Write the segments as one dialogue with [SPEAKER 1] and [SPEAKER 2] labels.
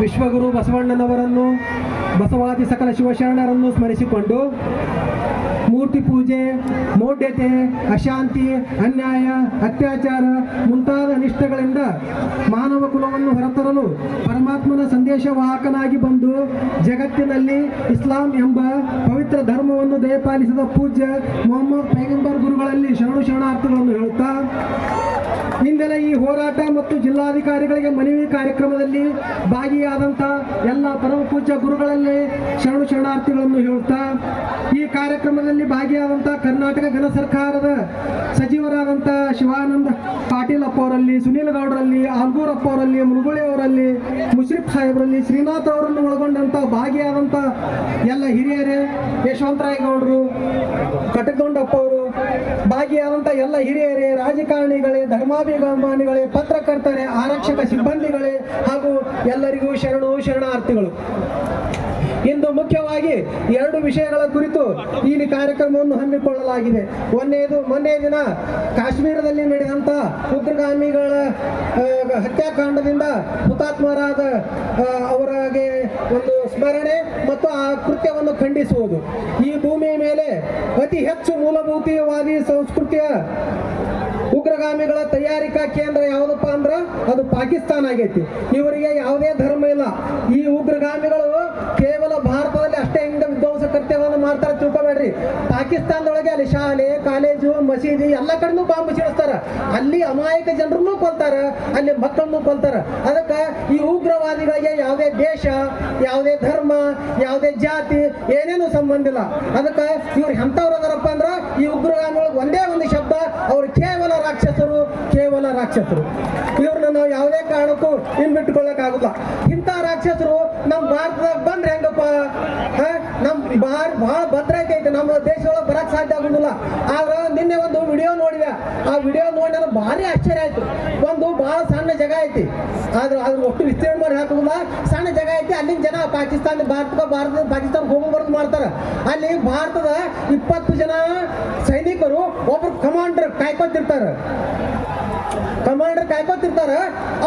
[SPEAKER 1] ವಿಶ್ವಗುರು ಬಸವಣ್ಣನವರನ್ನು, ಬಸವಾದಿ ಸಕಲ ಶಿವಶರಣರನ್ನು ಸ್ಮರಿಸಿಕೊಂಡು ಮೂರ್ತಿ ಪೂಜೆ ಮೌಢ್ಯತೆ ಅಶಾಂತಿ, ಅನ್ಯಾಯ, ಅತ್ಯಾಚಾರ ಮುಂತಾದ ನಿಷ್ಠೆಗಳಿಂದ ಮಾನವ ಕುಲವನ್ನು ಹೊರತರಲು ಪರಮಾತ್ಮನ ಸಂದೇಶವಾಹಕನಾಗಿ ಬಂದು ಜಗತ್ತಿನಲ್ಲಿ ಇಸ್ಲಾಂ ಎಂಬ ಪವಿತ್ರ ಧರ್ಮವನ್ನು ದಯಪಾಲಿಸಿದ ಪೂಜ್ಯ ಮೊಹಮ್ಮದ್ ಪೈಗಂಬರ್ ಗುರುಗಳಲ್ಲಿ ಶರಣು ಶರಣಾರ್ಥಿಗಳನ್ನು ಹೇಳುತ್ತಾ ಇಂದಿನ ಈ ಹೋರಾಟ ಮತ್ತು ಜಿಲ್ಲಾಧಿಕಾರಿಗಳಿಗೆ ಮನವಿ ಕಾರ್ಯಕ್ರಮದಲ್ಲಿ ಭಾಗಿಯಾದಂಥ ಎಲ್ಲ ಪರಮ ಪೂಜ್ಯ ಗುರುಗಳಲ್ಲಿ ಶರಣು ಶರಣಾರ್ಥಿಗಳನ್ನು ಹೇಳುತ್ತಾ, ಈ ಕಾರ್ಯಕ್ರಮದಲ್ಲಿ ಭಾಗಿಯಾದಂಥ ಕರ್ನಾಟಕ ಘನ ಸರ್ಕಾರದ ಸಚಿವರಾದಂಥ ಶಿವಾನಂದ ಪಾಟೀಲ್ ಅಪ್ಪ ಅವರಲ್ಲಿ ಸುನೀಲ್ ಗೌಡರಲ್ಲಿ, ಆಲ್ಗೂರ್ ಅಪ್ಪ ಅವರಲ್ಲಿ ಮುಳುಗುಳಿ ಅವರಲ್ಲಿ ಮುಶ್ರೀಫ್ ಸಾಹೇಬರಲ್ಲಿ, ಶ್ರೀನಾಥ್ ಅವರನ್ನು ಒಳಗೊಂಡಂಥ ಭಾಗಿಯಾದಂಥ ಎಲ್ಲ ಹಿರಿಯರೇ, ಯಶವಂತರಾಯ್ ಗೌಡರು ಕಟಗೊಂಡಪ್ಪ ಅವರು ಭಾಗಿಯಾದಂಥ ಎಲ್ಲ ಹಿರಿಯರೇ ರಾಜಕಾರಣಿಗಳೇ ಧರ್ಮಾಭಿಮಾನಿಗಳೇ ಪತ್ರಕರ್ತರೇ ಆರಕ್ಷಕ ಸಿಬ್ಬಂದಿಗಳೇ ಹಾಗೂ ಎಲ್ಲರಿಗೂ ಶರಣು ಶರಣಾರ್ಥಿಗಳು. ಇಂದು ಮುಖ್ಯವಾಗಿ ಎರಡು ವಿಷಯಗಳ ಕುರಿತು ಇಲ್ಲಿ ಕಾರ್ಯಕ್ರಮವನ್ನು ಹಮ್ಮಿಕೊಳ್ಳಲಾಗಿದೆ. ಒಂದನೇದು ಮೊನ್ನೆ ದಿನ ಕಾಶ್ಮೀರದಲ್ಲಿ ನಡೆದಂಥ ಉಗ್ರಗಾಮಿಗಳ ಹತ್ಯಾಕಾಂಡದಿಂದ ಹುತಾತ್ಮರಾದ ಅವರಿಗೆ ಒಂದು ಸ್ಮರಣೆ ಮತ್ತು ಆ ಕೃತ್ಯವನ್ನು ಖಂಡಿಸುವುದು. ಈ ಭೂಮಿಯ ಮೇಲೆ ಅತಿ ಹೆಚ್ಚು ಮೂಲಭೂತವಾದಿ ಸಂಸ್ಕೃತಿಯ ಉಗ್ರಗಾಮಿಗಳ ತಯಾರಿಕಾ ಕೇಂದ್ರ ಯಾವುದಪ್ಪ ಅಂದ್ರೆ ಅದು ಪಾಕಿಸ್ತಾನ ಆಗೈತಿ. ಇವರಿಗೆ ಯಾವುದೇ ಧರ್ಮ ಇಲ್ಲ. ಈ ಉಗ್ರಗಾಮಿಗಳು ಮಾಡ್ತಾರೆ ತಿಳ್ಕೊಬೇಡ್ರಿ. ಪಾಕಿಸ್ತಾನದೊಳಗೆ ಅಲ್ಲಿ ಶಾಲೆ, ಕಾಲೇಜು, ಮಸೀದಿ ಎಲ್ಲ ಕಡೆನೂ ಬಾಂಬ್ ಸಿಡಿಸ್ತಾರ ಅಲ್ಲಿ ಅಮಾಯಕ ಜನರನ್ನು ಕೊಲ್ತಾರ, ಅಲ್ಲಿ ಮಕ್ಕಳನ್ನು ಕೊಲ್ತಾರ. ಅದಕ್ಕೆ ಈ ಉಗ್ರವಾದಿಗಳಿಗೆ ಯಾವುದೇ ದೇಶ, ಯಾವುದೇ ಧರ್ಮ, ಯಾವುದೇ ಜಾತಿ ಏನೇನು ಸಂಬಂಧ ಇಲ್ಲ. ಅದಕ್ಕೆ ಇವ್ರು ಎಂಥವ್ರು ಅದಾರಪ್ಪ ಅಂದ್ರ ಈ ಉಗ್ರಗಾಮಿಗಳಿಗೆ ಒಂದೇ ಒಂದು ಶಬ್ದ, ಅವ್ರು ಕೇವಲ ರಾಕ್ಷಸರು ಕೇವಲ ರಾಕ್ಷಸರು. ಇವ್ರನ್ನ ನಾವು ಯಾವುದೇ ಕಾರಣಕ್ಕೂ ಹಿಂಬಿಟ್ಟುಕೊಳ್ಳಕ್ಕಾಗುಲ್ಲ ಇಂಥ ರಾಕ್ಷಸರು ನಮ್ಮ ಭಾರತದಾಗ ಬಂದ್ರೆ ಹೆಂಗಪ್ಪ? ಹಾ? ನಮ್ ಭಾಳ ಭಾಳ ಭದ್ರ ಐತೆ. ನಮ್ಮ ದೇಶದೊಳಗೆ ಬರಕ್ ಸಾಧ್ಯ ಆಗುದಿಲ್ಲ. ಆದ್ರೆ ನಿನ್ನೆ ಒಂದು ವಿಡಿಯೋ ನೋಡಿದೆ. ಆ ವಿಡಿಯೋ ನೋಡಿ ನನಗೆ ಭಾರಿ ಆಶ್ಚರ್ಯ ಆಯ್ತು. ಒಂದು ಭಾಳ ಸಣ್ಣ ಜಾಗ ಐತಿ. ಆದ್ರೆ ಅದ್ರ ಒಟ್ಟು ವಿಸ್ತೀರ್ಣ ಮಾಡಿ ಹಾಕುದಿಲ್ಲ ಸಣ್ಣ ಜಾಗ ಐತಿ. ಅಲ್ಲಿನ ಜನ ಪಾಕಿಸ್ತಾನ, ಭಾರತ ಭಾರತ ಪಾಕಿಸ್ತಾನ ಹೋಗ್ಬಾರ್ದು ಮಾಡ್ತಾರೆ. ಅಲ್ಲಿ ಭಾರತದ ಇಪ್ಪತ್ತು ಜನ ಸೈನಿಕರು, ಒಬ್ರು ಕಮಾಂಡರ್ ಕಾಯ್ಕೊತಿರ್ತಾರೆ. ಕಮಾಂಡರ್ ಕಾಯ್ಕೊತಿರ್ತಾರ.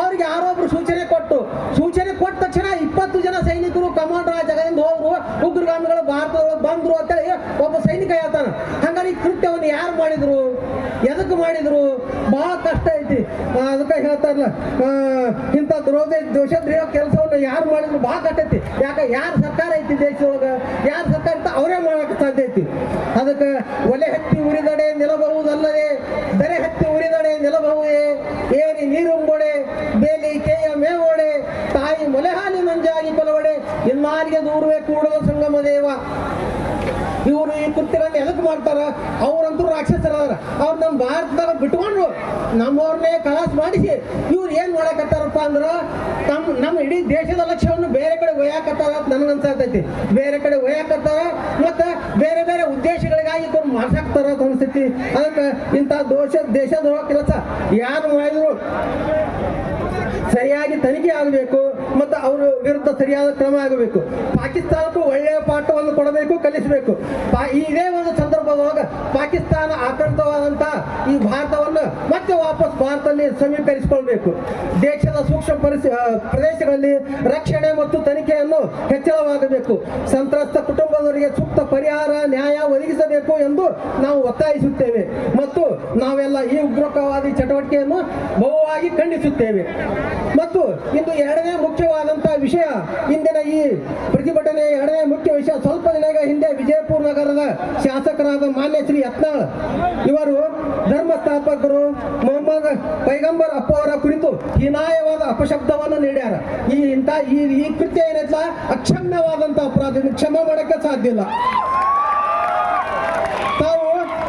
[SPEAKER 1] ಅವ್ರಿಗೆ ಯಾರೋ ಒಬ್ರು ಸೂಚನೆ ಕೊಟ್ಟು, ಸೂಚನೆ ಕೊಟ್ಟ ತಕ್ಷಣ ಇಪ್ಪತ್ತು ಜನ ಸೈನಿಕರು ಕಮಾಂಡರ್ ಆ ಜಾಗದಿಂದ ಹೋದ್ರು. ಉಗ್ರಗಾಮಿಗಳು ಭಾರತದೊಳಗೆ ಬಂದ್ರು ಅಂತೇಳಿ ಒಬ್ಬ ಸೈನಿಕ ಹೇಳ್ತಾನೆ. ಹಂಗಾರೆ ಈ ಕೃತ್ಯವನ್ನು ಯಾರು ಮಾಡಿದ್ರು? ಎದಕ್ಕೆ ಮಾಡಿದ್ರು? ಬಹಳ ಕಷ್ಟ ಐತಿ. ಅದಕ್ಕೆ ಹೇಳ್ತಾರಲ್ಲ ಇಂಥ ದ್ರೋಹ ದೋಷದ್ರಿಯ ಕೆಲಸವನ್ನು ಯಾರು ಮಾಡಿದ್ರು? ಬಹಳ ಕಷ್ಟ ಐತಿ. ಯಾಕೆ? ಯಾರು ಸರ್ಕಾರ ಐತಿ ದೇಶದೊಳಗೆ? ಯಾರು ಸರ್ಕಾರ ಇತ್ತು? ಅವರೇ ಮಾಡಕ್ಕೆ ಸಾಧ್ಯ ಐತಿ. ಅದಕ್ಕೆ ಒಲೆ ಹತ್ತಿ ಉರಿದಡೆ ನಿಲ್ಲಬಹುದಲ್ಲದೆ ಬೆರೆ ಹತ್ತಿ ನಿಲ್ಲಬಹುದೇ ಏರಿ ನೀರುಂಬೊಡೆ, ಬೇಲಿ ಕೇಯ ಮೇವೊಡೆ, ತಾಯಿ ಮೊಲೆಹಾನಿ ಮಂಜಾಗಿ ಕೊಲವಡೆ ಇನ್ನಾರಿಗೆ ದೂರವೇ ಕೂಡಲ ಸಂಗಮ ದೇವ. ಇವರು ಈ ಎದಕ್ ಮಾಡ್ತಾರ? ಅವ್ರಂತೂ ರಾಕ್ಷಸರದಾರ. ಅವ್ರು ನಮ್ಮ ಭಾರತದಾಗ ಬಿಟ್ಕೊಂಡ್ರು ನಮ್ಮವ್ರನ್ನೇ ಕಲಾಸ ಮಾಡಿಸಿ ಇವ್ರು ಏನ್ ಮಾಡಕತ್ತಾರಪ್ಪ ಅಂದ್ರ ತಮ್ಮ ನಮ್ಮ ಇಡೀ ದೇಶದ ಲಕ್ಷ್ಯವನ್ನು ಬೇರೆ ಕಡೆ ಒಯ್ಯಾಕತ್ತಾರ ಅಂತ ನನಗನ್ಸತೈತಿ ಬೇರೆ ಕಡೆ ಒಯ್ಯಾಕತ್ತಾರ ಮತ್ತೆ ಬೇರೆ ಬೇರೆ ಉದ್ದೇಶಗಳಿಗಾಗಿ ಇವ್ರು ಮಾಡ್ಸಾಕ್ತಾರ ಅಂತ ಅನ್ಸ್ತೈತಿ ಅದಕ್ಕೆ ಇಂಥ ದೋಷ ದೇಶದ ಕೆಲಸ ಯಾರು ಮಾಡಿದ್ರು? ಸರಿಯಾಗಿ ತನಿಖೆ ಆಗಬೇಕು ಮತ್ತು ಅವರ ವಿರುದ್ಧ ಸರಿಯಾದ ಕ್ರಮ ಆಗಬೇಕು. ಪಾಕಿಸ್ತಾನಕ್ಕೂ ಒಳ್ಳೆಯ ಪಾಠವನ್ನು ಕೊಡಬೇಕು, ಕಲಿಸಬೇಕು. ಪಾ, ಇದೇ ಒಂದು ಸಂದರ್ಭದೊಳಗೆ ಪಾಕಿಸ್ತಾನ ಆಕ್ರಮಿತವಾದಂಥ ಈ ಭಾರತವನ್ನು ಮತ್ತೆ ವಾಪಸ್ ಭಾರತದಲ್ಲಿ ಸಮೀಕರಿಸಿಕೊಳ್ಬೇಕು. ದೇಶದ ಸೂಕ್ಷ್ಮ ಪರಿಸ್ಥಿ ಪ್ರದೇಶಗಳಲ್ಲಿ ರಕ್ಷಣೆ ಮತ್ತು ತನಿಖೆಯನ್ನು ಹೆಚ್ಚಳವಾಗಬೇಕು. ಸಂತ್ರಸ್ತ ಕುಟುಂಬದವರಿಗೆ ಸೂಕ್ತ ಪರಿಹಾರ, ನ್ಯಾಯ ಒದಗಿಸಬೇಕು ಎಂದು ನಾವು ಒತ್ತಾಯಿಸುತ್ತೇವೆ. ಮತ್ತು ನಾವೆಲ್ಲ ಈ ಉಗ್ರವಾದಿ ಚಟುವಟಿಕೆಯನ್ನು ಬಹುವಾಗಿ ಖಂಡಿಸುತ್ತೇವೆ. ಮತ್ತು ಇಂದು ಎರಡನೇ ಮುಖ್ಯವಾದಂತಹ ವಿಷಯ ಇಂದಿನ ಈ ಪ್ರತಿಭಟನೆ ಎರಡನೇ ಮುಖ್ಯ ವಿಷಯ. ಸ್ವಲ್ಪ ದಿನಗಳ ಹಿಂದೆ ವಿಜಯಪುರ ನಗರದ ಶಾಸಕರಾದ ಮಾನ್ಯ ಶ್ರೀ ಯತ್ನಾಳ್ ಇವರು ಧರ್ಮ ಸ್ಥಾಪಕರು ಮೊಹಮ್ಮದ್ ಪೈಗಂಬರ್ ಅಪ್ಪ ಅವರ ಕುರಿತು ಹೀನಾಯವಾದ ಅಪಶಬ್ದವನ್ನು ನೀಡ್ಯಾರ. ಈ ಇಂಥ ಈ ಕೃತ್ಯ ಏನೈತಲ್ಲ ಅಕ್ಷಮ್ಯವಾದಂತಹ ಅಪರಾಧ, ಕ್ಷಮೆ ಮಾಡಕ್ಕೆ ಸಾಧ್ಯ ಇಲ್ಲ.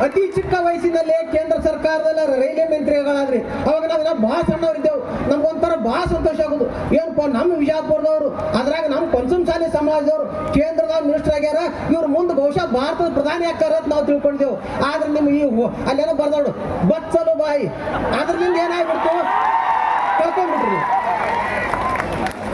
[SPEAKER 1] ಅತಿ ಚಿಕ್ಕ ವಯಸ್ಸಿನಲ್ಲೇ ಕೇಂದ್ರ ಸರ್ಕಾರದಲ್ಲ ರೈಲ್ವೆ ಮಂತ್ರಿಗಳಾದ್ರಿ ಅವಾಗ ನಾವು ಭಾಳ ಸಣ್ಣವರಿದ್ದೆವು ನಮ್ಗೊಂಥರ ಭಾಳ ಸಂತೋಷ ಆಗೋದು. ಏನಪ್ಪ, ನಮ್ಮ ವಿಜಯಪುರದವರು, ಅದ್ರಾಗ ನಮ್ಮ ಪಂಚಮಸಾಲಿ ಸಮಾಜದವರು ಕೇಂದ್ರದ ಮಿನಿಸ್ಟರ್ ಆಗ್ಯಾರ. ಇವ್ರು ಮುಂದೆ ಬಹುಶಃ ಭಾರತದ ಪ್ರಧಾನಿ ಆಗ್ತಾರ ಅಂತ ನಾವು ತಿಳ್ಕೊಂಡಿದ್ದೆವು. ಆದ್ರೆ ನಿಮ್ಗೆ ಈ ಅಲ್ಲೇನೋ ಬರ್ದೋಡು ಬಚ್ಚಲು ಬಾಯಿ. ಅದ್ರಲ್ಲಿಂದ ಏನಾಗ್ಬಿಡ್ತು? ಕಳ್ಕೊಂಡ್ಬಿಟ್ರಿ.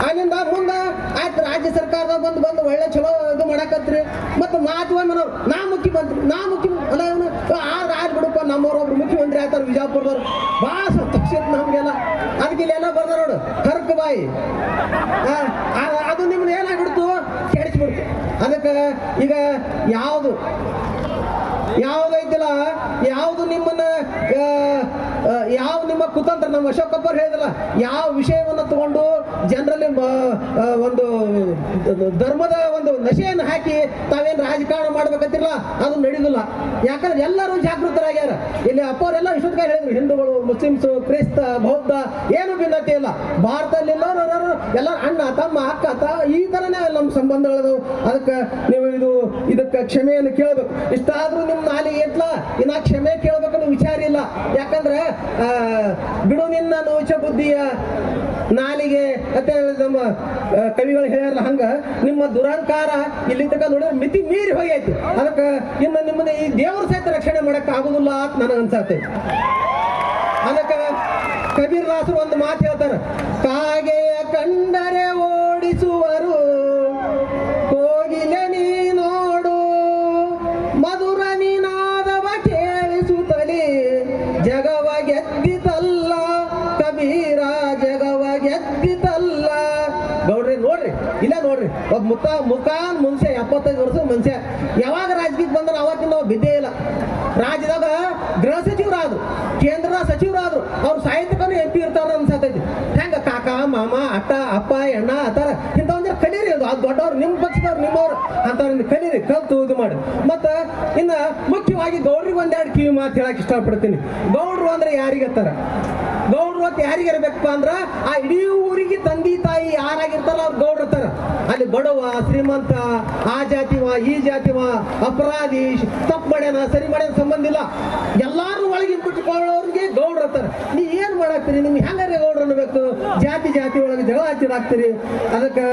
[SPEAKER 1] ಅಲ್ಲಿಂದ ಮುಂದೆ ಆಯ್ತು, ರಾಜ್ಯ ಸರ್ಕಾರದಾಗ ಬಂದು ಬಂದು ಒಳ್ಳೆ ಚಲೋ ಇದು ಮಾಡಕತ್ರಿ. ಮತ್ತು ಮಾತು ಮನೋರು ನಾ ಮುಖ್ಯಮಂತ್ರಿ ನಾ ಮುಖ್ಯಮಂತ್ರಿ ಅಲ್ಲ ಇವನು. ಆ ಬಿಡಪ್ಪ ನಮ್ಮವ್ರು ಒಬ್ರು ಮುಖ್ಯಮಂತ್ರಿ ಆಯ್ತಾರ ವಿಜಯಪುರದವ್ರು ಭಾಳ ಸಂತೋಷ ಇತ್ತು ನಮಗೆಲ್ಲ. ಅದಕ್ಕೆ ಇಲ್ಲೆಲ್ಲ ಬರ್ದ ನೋಡು ಕರ್ಕ ಬಾಯಿ ಅದು ನಿಮ್ಮನ್ನ ಏನಾಗ್ಬಿಡ್ತು? ಕೆಡಿಸ್ಬಿಡ್ತು. ಅದಕ್ಕೆ ಈಗ ಯಾವುದು? ಯಾವುದೈತಿಲ್ಲ ಯಾವುದು ನಿಮ್ಮನ್ನ ಯಾವ ನಿಮ್ಮ ಕುತಂತ್ರ, ನಮ್ಮ ಅಶೋಕ್ ಕಪ್ಪರ್ ಹೇಳಿದಲ್ಲ ಯಾವ ವಿಷಯವನ್ನು ತಗೊಂಡು ಜನರಲ್ಲಿ ಒಂದು, ಧರ್ಮದ ಒಂದು ನಶೆಯನ್ನು ಹಾಕಿ ತಾವೇನು ರಾಜಕಾರಣ ಮಾಡ್ಬೇಕಂತಿಲ್ಲ ಅದು ನಡೆದಿಲ್ಲ ಯಾಕಂದ್ರೆ ಎಲ್ಲರೂ ಜಾಗೃತರಾಗ್ಯಾರ. ಇಲ್ಲಿ ಅಪ್ಪವರೆಲ್ಲ ವಿಶ್ವದ ಹೇಳಿದ್ರು, ಹಿಂದೂಗಳು, ಮುಸ್ಲಿಮ್ಸು, ಕ್ರೈಸ್ತ, ಬೌದ್ಧ, ಏನು ಭಿನ್ನತೆ ಇಲ್ಲ. ಭಾರತದಲ್ಲಿ ಎಲ್ಲರೂ ಎಲ್ಲ ಅಣ್ಣ, ತಮ್ಮ, ಅಕ್ಕ, ತ, ಈ ಥರನೇ ನಮ್ಮ ಸಂಬಂಧಗಳದು ಅದಕ್ಕೆ ನೀವು ಇದು, ಇದಕ್ಕೆ ಕ್ಷಮೆಯನ್ನು ಕೇಳಬೇಕು. ಇಷ್ಟಾದ್ರೂ ನಿಮ್ಮ ನಾಲಿಗೆ ಎತ್ಲ, ಇನ್ನ ಕ್ಷಮೆ ಕೇಳಬೇಕನ್ನೋ ವಿಚಾರ ಇಲ್ಲ. ಯಾಕಂದ್ರೆ ಬಿಡು ನಿನ್ನ ನೋಚ ಬುದ್ಧಿಯ ನಾಲಿಗೆ. ಅಂತ ನಮ್ಮ ಕವಿಗಳು ಹೇಳ್ಯಾರಲ್ಲ ಹಂಗ, ನಿಮ್ಮ ದುರಂಕಾರ ಇಲ್ಲಿ ತನಕ ನೋಡಿದ್ರೆ ಮಿತಿ ಮೀರಿ ಹೋಗೈತಿ. ಅದಕ್ಕೆ ಇನ್ನು ನಿಮ್ಮನ್ನ ಈ ದೇವರು ಸಹಿತ ರಕ್ಷಣೆ ಮಾಡಕ್ ಆಗುದಿಲ್ಲ ಅಂತ ನನಗೆ ಅನ್ಸತ್ತೆ. ಅದಕ್ಕೆ ಕಬೀರ್ ದಾಸರು ಒಂದು ಮಾತು ಹೇಳ್ತಾರೆ, ಕಾಗೆಯ ಕಂಡರೆ ಓಡಿಸುವರು ಕಬೀರ ಜಗವ ಗೆದ್ದಿತಲ್ಲ. ಗೌಡ್ರಿ ನೋಡ್ರಿ, ಇಲ್ಲ ನೋಡ್ರಿ ಒಬ್ಬ ಮುಖ, ಮುಖಾನ್ ಮನುಷ್ಯ ಎಪ್ಪತ್ತೈದು ವರ್ಷದ ಮನುಷ್ಯ ಯಾವಾಗ ರಾಜಕೀಯ ಬಂದ್ರೆ ಅವತ್ತಿನ ನಾವು ಬಿದ್ದೇ ಇಲ್ಲ. ರಾಜ್ಯದಾಗ ಗೃಹ ಸಚಿವರಾದ್ರು, ಕೇಂದ್ರದ ಸಚಿವರಾದ್ರು, ಅವ್ರು ಸಾಹಿತ್ಯಕನು ಎಂ ಪಿ ಇರ್ತಾರ ಅನ್ಸತೈತಿ. ಹೆಂಗ ಕಾಕ, ಮಾಮ, ಅಟ್ಟ, ಅಪ್ಪ ಎಣ್ಣ ಆತರ ಇಂಥವಂದ್ರೆ ಕಲೀರಿ ಅದು ಅದು ದೊಡ್ಡವ್ರು, ನಿಮ್ಮ ಪಕ್ಷದವ್ರು, ನಿಮ್ಮವ್ರು ಅಂಥವ್ರಿಂದ ಕಲೀರಿ, ಕಲ್ತು ಇದು ಮಾಡಿ. ಮತ್ತು ಇನ್ನು ಮುಖ್ಯವಾಗಿ ಗೌಡ್ರಿಗೆ ಒಂದೆರಡು ಕಿವಿ ಮಾತು ಹೇಳಕ್ ಇಷ್ಟಪಡ್ತೀನಿ. ಗೌಡ್ರು ಅಂದ್ರೆ ಯಾರಿಗತ್ತಾರ ಗೌಡ್ರು ಅಂತ ಅಂದ್ರೆ ಆ ಇಡೀ ಊರಿಗೆ ತಂದೆ ತಾಯಿ ಯಾರಾಗಿರ್ತಾರ ಅವ್ರು ಗೌಡ್ರತಾರ ಅಲ್ಲಿ ಬಡವ, ಶ್ರೀಮಂತ, ಆ ಜಾತಿವ ಈ ಜಾತಿವ ಅಪರಾಧಿ, ತಪ್ಪು ಮಾಡ್ಯಾನ, ಸರಿ ಮಾಡ್ಯಾನ ಸಂಬಂಧ ಇಲ್ಲ. ಎಲ್ಲಾರು ಒಳಗೆ ಬಿಟ್ಟುಕೊಳ್ಳೋರಿಗೆ ಗೌಡ್ರತಾರ ನೀ ಏನ್ ಮಾಡಾಕ್ತೀರಿ? ನಿಮ್ಗೆ ಹೆಂಗಾರೆ ಗೌಡ್ರ ಅನ್ನಬೇಕು? ಜಾತಿ ಜಾತಿ ಒಳಗೆ ಜಗಳ ಹಚ್ಚಿರಾಕ್ತೀರಿ ಅದಕ್ಕೆ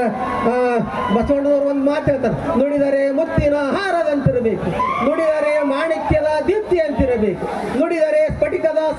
[SPEAKER 1] ಬಸವಣ್ಣನವರು ಒಂದು ಮಾತು ಹೇಳ್ತಾರೆ. ನುಡಿದರೆ ಮುತ್ತಿನ ಹಾರದಂತಿರಬೇಕು. ನುಡಿದರೆ ಮಾಣಿಕ್ಯದ ದೀಪ್ತಿ ಅಂತಿರಬೇಕು. ನುಡಿದರೆ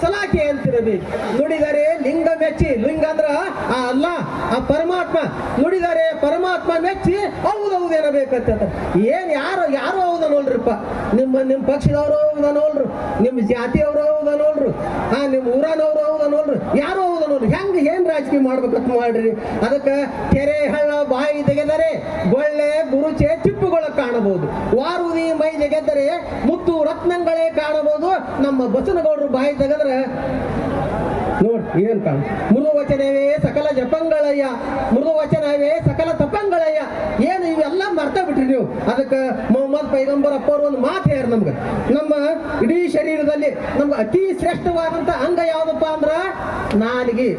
[SPEAKER 1] ಸಲಾಕೆ ಅಂತಿರಬೇಕು. ನುಡಿದರೆ ಲಿಂಗ ಮೆಚ್ಚಿ, ಲಿಂಗ ಅಂದ್ರ, ಆ, ಅಲ್ಲ, ಆ ಪರಮಾತ್ಮ. ನುಡಿದರೆ ಪರಮಾತ್ಮ ಮೆಚ್ಚಿ, ಹೌದ್ ಇರಬೇಕಂತ ಹೇಳ್ತಾರೆ. ಏನ್ ಯಾರು ಯಾರು ಹೌದ ನೋಡ್ರಿಪ್ಪ ನಿಮ್ಮ ನಿಮ್ಮ ಪಕ್ಷದವರು ಹೌದ ನೋಡ್ರು ನಿಮ್ಮ ಜಾತಿಯವರು ಹೌದ ನೋಡ್ರು ಆ, ನಿಮ್ಮ ಊರನವರು ಹೌದ ನೋಡ್ರು ಯಾರು ಹೌದ ನೋಡ್ರಿ ಹೆಂಗ್, ಏನ್ ರಾಜಕೀಯ ಮಾಡ್ಬೇಕಂತ ಮಾಡ್ರಿ? ಅದಕ್ಕೆ ಕೆರೆ ಹಳ್ಳ ಬಾಯಿ ತೆಗೆದರೆ ಗೊಳ್ಳೆ ಗುರುಚೆ ಚಿಪ್ಪುಗಳ ಕಾಣಬಹುದು. ವಾರುದಿ ಮೈ ಜಗೆದ್ದರೆ ಮುತ್ತು ರತ್ನಗಳೇ ಕಾಣಬಹುದು. ನಮ್ಮ ಬಸನಗೌಡರು ಬಾಯಿ ತೆಗೆದ್ರೆ ನೋಡಿ ಏನ್ ಕಾಣ ಮೃದು ವಚನವೇ ಸಕಲ ಜಪಂಗಳಯ್ಯ. ಮೃದು ವಚನವೇ ಸಕಲ ಮರ್ತ ಬಿಟ್ರಿ ನೀವು. ಅದಕ್ಕೆ ಮೊಹಮ್ಮದ್ ಪೈಗಂಬರ್ ಅಪ್ಪವ್ರು ಒಂದು ಮಾತು ಹೇಳ್ಯಾರ ನಮ್ಗೆ. ನಮ್ಮ ಇಡೀ ಶರೀರದಲ್ಲಿ ನಮ್ಗೆ ಅತಿ ಶ್ರೇಷ್ಠವಾದಂತ ಅಂಗ ಯಾವುದಪ್ಪ ಅಂದ್ರೆ ನಾಲಿಗೆ.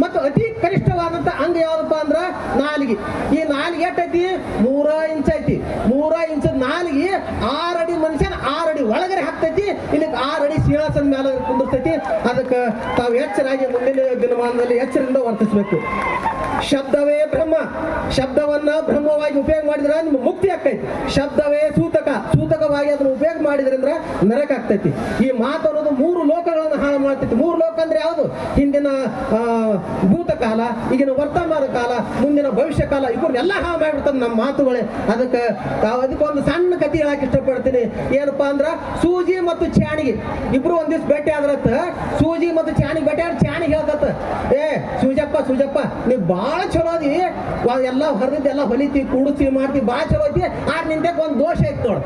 [SPEAKER 1] ಮತ್ತು ಅತಿ ಕನಿಷ್ಠವಾದಂಥ ಅಂಗ ಯಾವುದಪ್ಪ ಅಂದ್ರೆ ನಾಲಿಗೆ. ಈ ನಾಲಿಗೆ ಎಷ್ಟೈತಿ? ಮೂರ ಇಂಚ್ ಐತಿ. ಮೂರ ಇಂಚ್ ನಾಲಿಗೆ ಆರಡಿ ಮನುಷ್ಯನ ಆರಡಿ ಒಳಗಡೆ ಹಾಕ್ತೈತಿ. ಇಲ್ಲಿ ಆರಡಿ ಸಿಂಹಾಸನ ಮೇಲೆ ಕುಂದಿರ್ತೈತಿ ತಾವು ಎಚ್ಚರಾಗಿ ಮುಂದಿನ ದಿನಮಾನದಲ್ಲಿ ಎಚ್ಚರಿಂದ ವರ್ತಿಸಬೇಕು. ಶಬ್ದವೇ ಬ್ರಹ್ಮ. ಶಬ್ದವನ್ನ ಬ್ರಹ್ಮವಾಗಿ ಉಪಯೋಗ ಮಾಡಿದ್ರೆ ನಿಮ್ಗೆ ಮುಕ್ತಿ ಆಗ್ತೈತಿ. ಶಬ್ದವೇ ಸೂತಕ. ಸೂತಕವಾಗಿ ಅದನ್ನು ಉಪಯೋಗ ಮಾಡಿದ್ರಿಂದ ನರಕ ಆಗ್ತೈತಿ. ಈ ಮಾತು ಅನ್ನೋದು ಮೂರು ಲೋಕಗಳನ್ನು ಹಾಳು ಮಾಡ್ತೈತಿ. ಮೂರು ಲೋಕ ಅಂದ್ರೆ ಯಾವುದು? ಹಿಂದಿನ ಭೂತಕಾಲ, ಈಗಿನ ವರ್ತಮಾನ ಕಾಲ, ಮುಂದಿನ ಭವಿಷ್ಯ ಕಾಲ ಇವ್ರನ್ನೆಲ್ಲ ಹಾಳು ಮಾಡಿಬಿಡ್ತದೆ ನಮ್ಮ ಮಾತುಗಳೇ. ಅದಕ್ಕೆ ತಾವು ಅದಕ್ಕೊಂದು ಸಣ್ಣ ಕಥೆ ಹೇಳಕ್ಕೆ ಇಷ್ಟಪಡ್ತೀನಿ. ಏನಪ್ಪಾ ಅಂದ್ರ ಸೂಜಿ ಮತ್ತು ಚಾಣಿಗೆ ಇಬ್ರು ಒಂದಿವ್ಸ ದಿವ್ಸ ಭೇಟಿ ಆದ್ರತ್ತ ಸೂಜಿ ಮತ್ತು ಚಾಣಿಗೆ ಭೇಟಿ ಚಾಣಿ ಚಾಣಿಗೆ ಹೇಳ್ತತ್ತ ಏ, ಸೂಜಪ್ಪ ಸೂಜಪ್ಪ, ನೀವು ಬಾಳ ಚಲೋ ಅದಿ. ಎಲ್ಲ ಎಲ್ಲ ಹೊಲಿತಿ ಕೂಡಿಸಿ ಮಾಡ್ತಿ ಬಾಳ ಚಲೋ ಐತಿ. ಆ ನಿಂದೆ ಒಂದ್ ದೋಷ ಐತಿ ನೋಡು.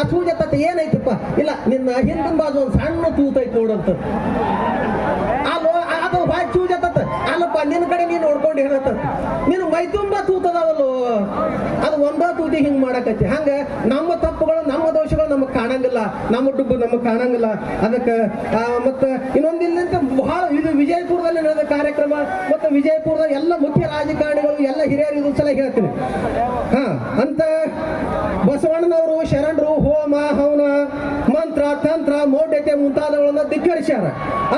[SPEAKER 1] ಆ ಸೂಜತ್ತ ಏನೈತಪ್ಪ? ಇಲ್ಲ, ನಿನ್ನ ಹಿಂದಿನ ಬಾಜು ಒಂದು ಸಣ್ಣ ತೂತೈತಿ ನೋಡಂತ ಅಲ್ಲೋ ಅದು ಭಾಳ ಅಲ್ಲಪ್ಪ ನಿನ್ನ ಕಡೆ ನೀನು ನೋಡ್ಕೊಂಡು ಹೇಳತ್ತ. ನೀನು ಮೈ ತುಂಬ ಅದು ಒಂದ ತೂತಿ ಹಿಂಗ್ ಮಾಡಕತ್ತಿ. ಹಂಗ ನಮ್ಮ ತಪ್ಪುಗಳು, ನಮ್ಮ ದೋಷಗಳು ನಮಗ್ ಕಾಣಂಗಿಲ್ಲ. ನಮ್ಮ ಡುಬ್ಬು ನಮಗ್ ಕಾಣಂಗಿಲ್ಲ. ಅದಕ್ಕೆ ಮತ್ತೆ ಮತ್ತ ಇನ್ನೊಂದು ಇಲ್ಲಿಂದ ಬಹಳ ಇದು ವಿಜಯಪುರದಲ್ಲಿ ನಡೆದ ಕಾರ್ಯಕ್ರಮ ಮತ್ತು ವಿಜಯಪುರದ ಎಲ್ಲ ಮುಖ್ಯ ರಾಜಕಾರಣಿಗಳು, ಎಲ್ಲ ಹಿರಿಯರು ಇದು ಸಲ ಹೇಳ್ತೀನಿ. ಹಾ, ಅಂತ ಬಸವಣ್ಣನವರು, ಶರಣರು, ಹೋಮ, ಹವನ, ಮಂತ್ರ, ತಂತ್ರ, ಮೌಢ್ಯತೆ ಮುಂತಾದವುಗಳನ್ನ ಧಿಕ್ಕರಿಸ್ಯಾರ.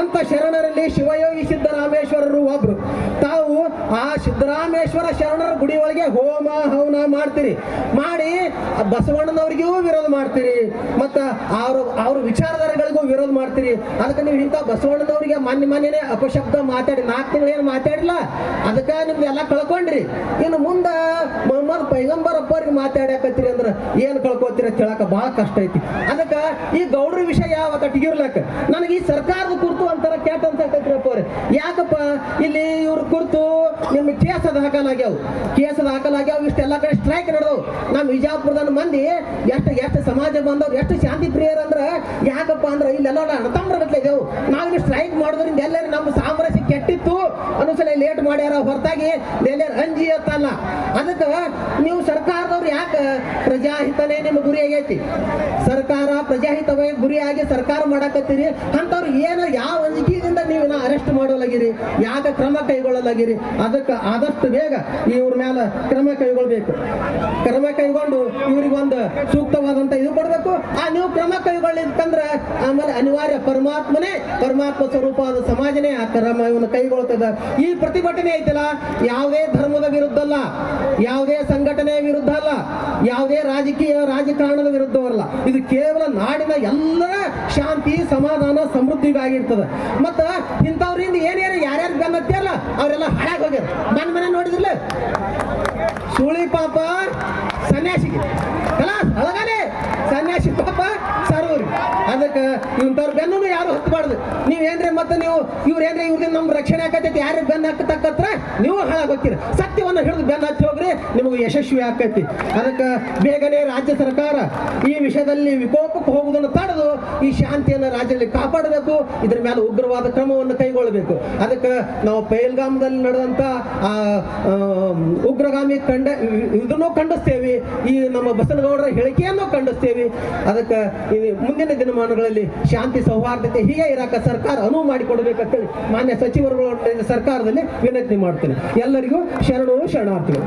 [SPEAKER 1] ಅಂತ ಶರಣರಲ್ಲಿ ಶಿವಯೋಗಿ ಸಿದ್ದರಾಮೇಶ್ವರರು ಒಬ್ರು ತಾವು ಆ ಸಿದ್ದರಾಮೇಶ್ವರ ಶರಣರ ಗುಡಿ ಒಳಗೆ ಹೋಮ, ಹವನ ಮಾಡ್ತೀರಿ. ಮಾಡಿ ಬಸವಣ್ಣನವ್ರಿಗೂ ವಿರೋಧ ಮಾಡ್ತೀರಿ. ಮತ್ತು ಅವ್ರ ಅವ್ರ ವಿಚಾರಧಾರೆಗಳಿಗೂ ವಿರೋಧ ಮಾಡ್ತೀರಿ. ಅದಕ್ಕೆ ನೀವು ಇಂಥ ಬಸವಣ್ಣನವರಿಗೆ ಮಾನ್ಯ ಮಾನ್ಯನೇ ಅಪಶಬ್ದ ಮಾತಾಡಿ, ನಾಲ್ಕು ತಿಂಗಳು ಏನು ಮಾತಾಡಿಲ್ಲ ಅದಕ್ಕೆ ನಿಮ್ಗೆ ಎಲ್ಲ ಕಳ್ಕೊಂಡ್ರಿ. ಇನ್ನು ಮುಂದೆ ಮೊಹಮ್ಮದ್ ಪೈಗಂಬರ್ ಅಪ್ಪರಿಗೆ ಮಾತಾಡಕತ್ತೀರಿ ಅಂದ್ರೆ ಏನು ಕಳ್ಕೊತೀರಿ ಅಂತ ಹೇಳಕ್ಕೆ ಭಾಳ ಕಷ್ಟ ಐತಿ. ಅದಕ್ಕೆ ಈ ಗೌಡ್ರ ವಿಷಯ ಯಾವ ಕಟ್ಟಿಗಿರ್ಲಕ್ಕ ನನಗೆ ಈ ಸರ್ಕಾರದ ಕುರ್ತು ಅಂತಾರ ಕೆಟ್ಟ ಅಂತ ಯಾಕಪ್ಪ? ಇಲ್ಲಿ ಇವ್ರ ಕುರಿತು ನಿಮ್ಗೆ ಕೇಸ್ ದಾಖಲಾಗ್ಯಾವ ಕೇಸ್ ಹಾಕಲಾಗ್ಯಾವ, ಇಷ್ಟೆಲ್ಲ ಕಡೆ ಸ್ಟ್ರೈಕ್ ನಡೆದವು. ನಮ್ಮ ವಿಜಾಪುರದ ಮಂದಿ ಎಷ್ಟು ಎಷ್ಟು ಸಮಾಜ ಬಂದವ್ರು, ಎಷ್ಟು ಶಾಂತಿ ಪ್ರಿಯರು ಅಂದ್ರೆ ಯಾಕಪ್ಪ ಅಂದ್ರೆ ಇಲ್ಲೆಲ್ಲ ಅಣತಂಬ್ರ ಗಟ್ಲೆ ಇದೇವು ನಾವು ಸ್ಟ್ರೈಕ್ ಮಾಡೋದ್ರಿಂದ ಎಲ್ಲರೂ ನಮ್ಮ ಸಾಮರಸ್ಯ ಕೆಟ್ಟಿತ್ತು. ಅನ್ನೋಸಲ ಲೇಟ್ ಮಾಡ್ಯಾರ, ಹೊರತಾಗಿ ಎಲ್ಲರೂ ಅಂಜಿ ಅತ್ತಲ್ಲ ಅದಕ್ಕೆ ನೀವು ಸರ್ಕಾರದವ್ರು ಯಾಕೆ ಪ್ರಜಾಹಿತನೇ ನಿಮ್ಮ ಗುರಿ ಆಗೈತಿ? ಸರ್ಕಾರ ಪ್ರಜಾಹಿತವೇ ಗುರಿಯಾಗಿ ಸರ್ಕಾರ ಮಾಡಾಕತ್ತೀರಿ? ಅಂಥವ್ರು ಏನು ಯಾವ ಅಂಜಿಕೆಯಿಂದ ನೀವು ಅರೆಸ್ಟ್ ಮಾಡೋಲಾಗಿರಿ ಯಾಕ ಕ್ರಮ ಕೈಗೊಳ್ಳಲಾಗಿರಿ, ಅದಕ್ಕೆ ಆದಷ್ಟು ಬೇಗ ಇವ್ರ ಮೇಲೆ ಕ್ರಮ ಕೈಗೊಳ್ಬೇಕು. ಕ್ರಮ ಕೈಗೊಂಡು ಇವ್ರಿಗೆ ಒಂದು ಸೂಕ್ತವಾದಂತ ಇದು ಕೊಡಬೇಕು. ಆ ನೀವು ಕ್ರಮ ಕೈಗೊಳ್ಳಿದ್ರೆ ಆಮೇಲೆ ಅನಿವಾರ್ಯ ಪರಮಾತ್ಮನೇ, ಪರಮಾತ್ಮ ಸ್ವರೂಪವಾದ ಸಮಾಜನೇ ಆ ಕ್ರಮವನ್ನು ಕೈಗೊಳ್ತದ. ಈ ಪ್ರತಿಭಟನೆ ಐತಲ್ಲ, ಯಾವುದೇ ಧರ್ಮದ ವಿರುದ್ಧ ಅಲ್ಲ, ಯಾವುದೇ ಸಂಘಟನೆ ವಿರುದ್ಧ ಅಲ್ಲ, ಯಾವುದೇ ರಾಜಕೀಯ ರಾಜಕಾರಣದ ವಿರುದ್ಧವಲ್ಲ. ಇದು ಕೇವಲ ನಾಡಿನ ಎಲ್ಲರ ಶಾಂತಿ, ಸಮಾಧಾನ, ಸಮೃದ್ಧಿಗಾಗಿರ್ತದೆ. ಮತ್ತ ಇಂಥವ್ರಿಂದ ಏನೇನು ಯಾರ್ಯಾರು ಬೆನ್ನತ್ತಿಯಲ್ಲ ಅವರೆಲ್ಲ ಹಾಳಾಗಿ ಹೋಗ್ಯಾರ. ಮನ್ ಮನೆ ನೋಡಿದ್ರಲ್ಲ? ಸುಳಿ ಪಾಪ ಸನ್ಯಾಸಿಗೆ. ಕಲಾ ಸನ್ಯಾಸಿ ಪಾಪ ಸರ್ವರು. ಅದಕ್ಕೆ ಇಂಥವ್ರ ಬೆನ್ನು ಯಾರು ಹತ್ತಬಾರ್ದು ನೀವೇನ್ರಿ ಮತ್ತೆ ನೀವು ಇವ್ರೇನ್ರಿ ಇವ್ರಿಗೆ ನಮ್ಮ ರಕ್ಷಣೆ ಆಕತೈತಿ ಯಾರು ಬೆನ್ನು ಹಾಕತಕ್ಕತ್ರ ನೀವು ಹಾಳಾಗಿ ಹೋಗ್ತೀರಿ. ಹೋಗ್ರಿ ನಿಮಗೆ ಯಶಸ್ವಿ ಆಕೈತಿ. ಅದಕ್ಕೆ ಬೇಗನೆ ರಾಜ್ಯ ಸರ್ಕಾರ ಈ ವಿಷಯದಲ್ಲಿ ವಿಕೋಪಕ್ಕೆ ಹೋಗುವುದನ್ನು ತಡೆದು ಈ ಶಾಂತಿಯನ್ನು ರಾಜ್ಯದಲ್ಲಿ ಕಾಪಾಡಬೇಕು. ಇದ್ರ ಮೇಲೆ ಉಗ್ರವಾದ ಕ್ರಮವನ್ನು ಕೈಗೊಳ್ಳಬೇಕು. ಅದಕ್ಕೆ ನಾವು ಪೈಲ್ಗಾಮದಲ್ಲಿ ನಡೆದಂತ ಆ ಉಗ್ರಗಾಮಿ ಕಂಡ ಇದನ್ನು ಖಂಡಿಸ್ತೇವೆ. ಈ ನಮ್ಮ ಬಸನಗೌಡರ ಹೇಳಿಕೆಯನ್ನು ಖಂಡಿಸ್ತೇವೆ. ಅದಕ್ಕೆ ಮುಂದಿನ ದಿನಮಾನಗಳಲ್ಲಿ ಶಾಂತಿ ಸೌಹಾರ್ದತೆ ಹೀಗೆ ಇರಾಕ ಸರ್ಕಾರ ಅನುವು ಮಾಡಿಕೊಡಬೇಕಂತೇಳಿ ಮಾನ್ಯ ಸಚಿವರುಗಳ ಸರ್ಕಾರದಲ್ಲಿ ವಿನಂತಿ ಮಾಡ್ತೇನೆ. ಎಲ್ಲರಿಗೂ ಶರಣು ಶರಣಾರ್ಥಿಗಳು.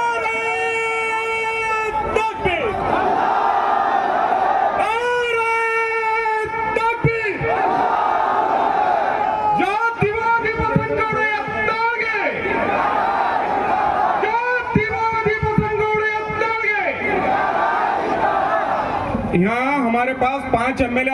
[SPEAKER 2] हमारे पास पाँच एमएलए